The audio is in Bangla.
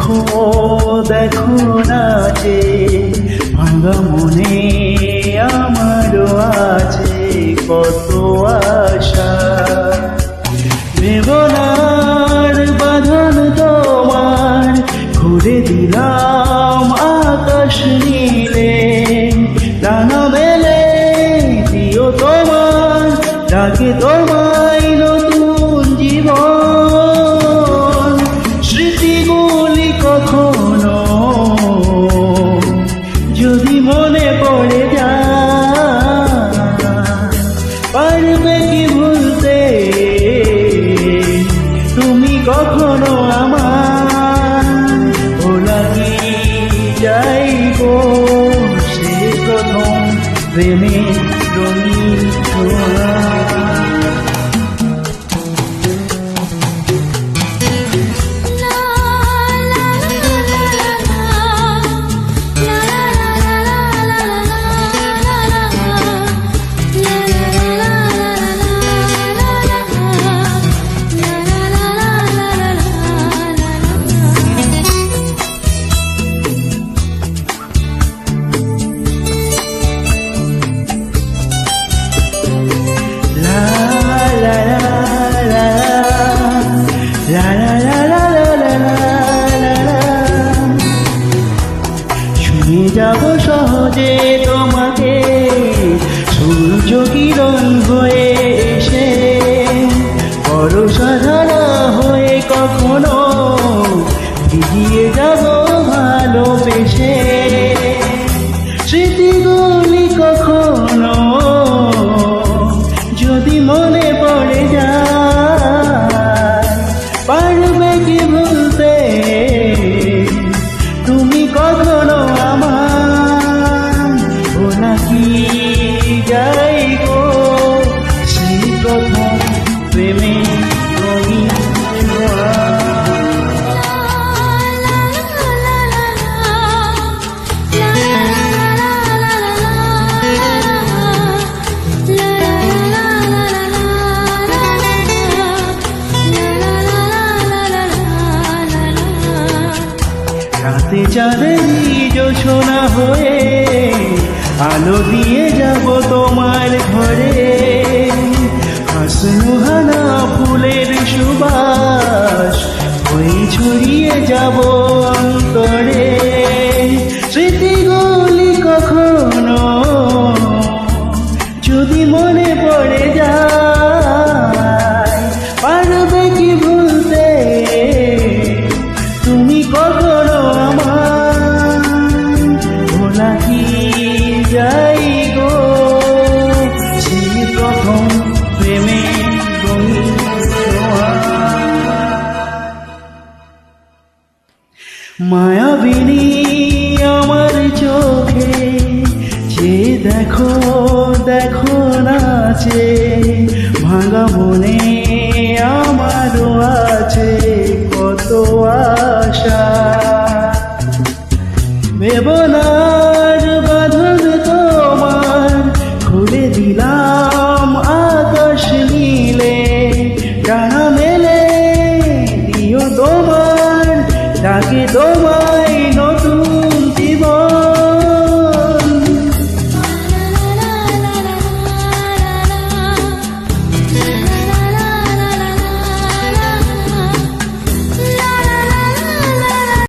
দেখো দেখো না যে ভাঙা মনে আমারও আছে কত আশা। দেবনার বাঁধন তোমার ঘুরে দিলাম আকাশ নীলে। ডানা মেলে দিও তোমার, ডাকে তোমায় নতুন জীবন কখনো আমার ভোলা কি যাইব। সে প্রথম প্রেমে রঙিন যাব সহজে তোমার রাতে চাঁদেরই জোছনা হয়ে আলো দিয়ে যাব তোমার ঘরে। হাসনুহানা ফুলের সুবাস ওই ছড়িয়ে যাব যাই গো সেই মায়াবিনী আমার চোখে যে দেখো দেখো ভাঙা মনে আমারও আছে। ಆಗಿದೋವಾ